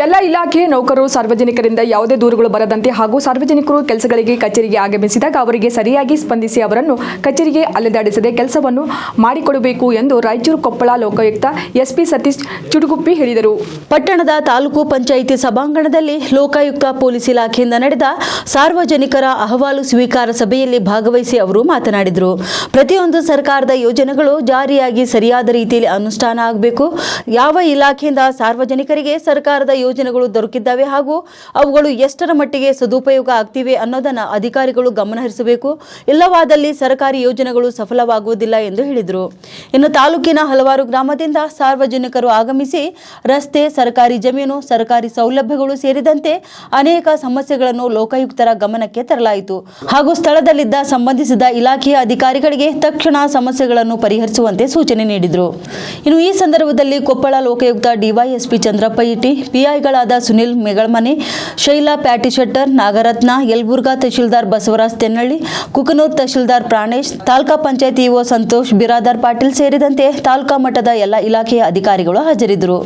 ಎಲ್ಲ ಇಲಾಖೆ ನೌಕರರು ಸಾರ್ವಜನಿಕರಿಂದ ಯಾವುದೇ ದೂರುಗಳು ಬರದಂತೆ ಹಾಗೂ ಸಾರ್ವಜನಿಕರು ಕೆಲಸಗಳಿಗೆ ಕಚೇರಿಗೆ ಆಗಮಿಸಿದಾಗ ಅವರಿಗೆ ಸರಿಯಾಗಿ ಸ್ಪಂದಿಸಿ ಅವರನ್ನು ಕಚೇರಿಗೆ ಅಲೆದಾಡಿಸದೆ ಕೆಲಸವನ್ನು ಮಾಡಿಕೊಡಬೇಕು ಎಂದು ರಾಯಚೂರು ಕೊಪ್ಪಳ ಲೋಕಾಯುಕ್ತ ಎಸ್ಪಿ ಸತೀಶ್ ಚುಡುಗುಪ್ಪಿ ಹೇಳಿದರು. ಪಟ್ಟಣದ ತಾಲೂಕು ಪಂಚಾಯಿತಿ ಸಭಾಂಗಣದಲ್ಲಿ ಲೋಕಾಯುಕ್ತ ಪೊಲೀಸ್ ಇಲಾಖೆಯಿಂದ ನಡೆದ ಸಾರ್ವಜನಿಕರ ಅಹವಾಲು ಸ್ವೀಕಾರ ಸಭೆಯಲ್ಲಿ ಭಾಗವಹಿಸಿ ಅವರು ಮಾತನಾಡಿದರು. ಪ್ರತಿಯೊಂದು ಸರ್ಕಾರದ ಯೋಜನೆಗಳು ಜಾರಿಯಾಗಿ ಸರಿಯಾದ ರೀತಿಯಲ್ಲಿ ಅನುಷ್ಠಾನ ಆಗಬೇಕು. ಯಾವ ಇಲಾಖೆಯಿಂದ ಸಾರ್ವಜನಿಕರಿಗೆ ಸರ್ಕಾರದ ಯೋಜನೆಗಳು ದೊರಕಿದ್ದಾವೆ ಹಾಗೂ ಅವುಗಳು ಎಷ್ಟರ ಮಟ್ಟಿಗೆ ಸದುಪಯೋಗ ಆಗ್ತಿವೆ ಅನ್ನೋದನ್ನು ಅಧಿಕಾರಿಗಳು ಗಮನಹರಿಸಬೇಕು. ಇಲ್ಲವಾದಲ್ಲಿ ಸರ್ಕಾರಿ ಯೋಜನೆಗಳು ಸಫಲವಾಗುವುದಿಲ್ಲ ಎಂದು ಹೇಳಿದರು. ಇನ್ನು ತಾಲೂಕಿನ ಹಲವಾರು ಗ್ರಾಮದಿಂದ ಸಾರ್ವಜನಿಕರು ಆಗಮಿಸಿ ರಸ್ತೆ, ಸರ್ಕಾರಿ ಜಮೀನು, ಸರ್ಕಾರಿ ಸೌಲಭ್ಯಗಳು ಸೇರಿದಂತೆ ಅನೇಕ ಸಮಸ್ಯೆಗಳನ್ನು ಲೋಕಾಯುಕ್ತರ ಗಮನಕ್ಕೆ ತರಲಾಯಿತು. ಹಾಗೂ ಸ್ಥಳದಲ್ಲಿದ್ದ ಸಂಬಂಧಿಸಿದ ಇಲಾಖೆಯ ಅಧಿಕಾರಿಗಳಿಗೆ ತಕ್ಷಣ ಸಮಸ್ಯೆಗಳನ್ನು ಪರಿಹರಿಸುವಂತೆ ಸೂಚನೆ ನೀಡಿದರು. ಇನ್ನು ಈ ಸಂದರ್ಭದಲ್ಲಿ ಕೊಪ್ಪಳ ಲೋಕಾಯುಕ್ತ ಡಿವೈಎಸ್ಪಿ ಚಂದ್ರಪ್ಪ ಇಟಿ ಪಿಐಗಳಾದ ಸುನಿಲ್ ಮೆಗಳಮನೆ, ಶೈಲಾ ಪ್ಯಾಟಿಶೆಟ್ಟರ್ ನಾಗರತ್ನ, ಯಲ್ಬುರ್ಗಾ ತಹಶೀಲ್ದಾರ್ ಬಸವರಾಜ್ ತೆನ್ನಳ್ಳಿ, ಕುಕನೂರ್ ತಹಶೀಲ್ದಾರ್ ಪ್ರಾಣೇಶ್, ತಾಲೂಕಾ ಪಂಚಾಯತ್ ಇಒ ಸಂತೋಷ್, ಬಿರಾದಾರ್ ಪಾಟೀಲ್ ಸೇರಿದಂತೆ ತಾಲೂಕಾ ಮಟ್ಟದ ಎಲ್ಲ ಇಲಾಖೆಯ ಅಧಿಕಾರಿಗಳು ಹಾಜರಿದ್ದರು.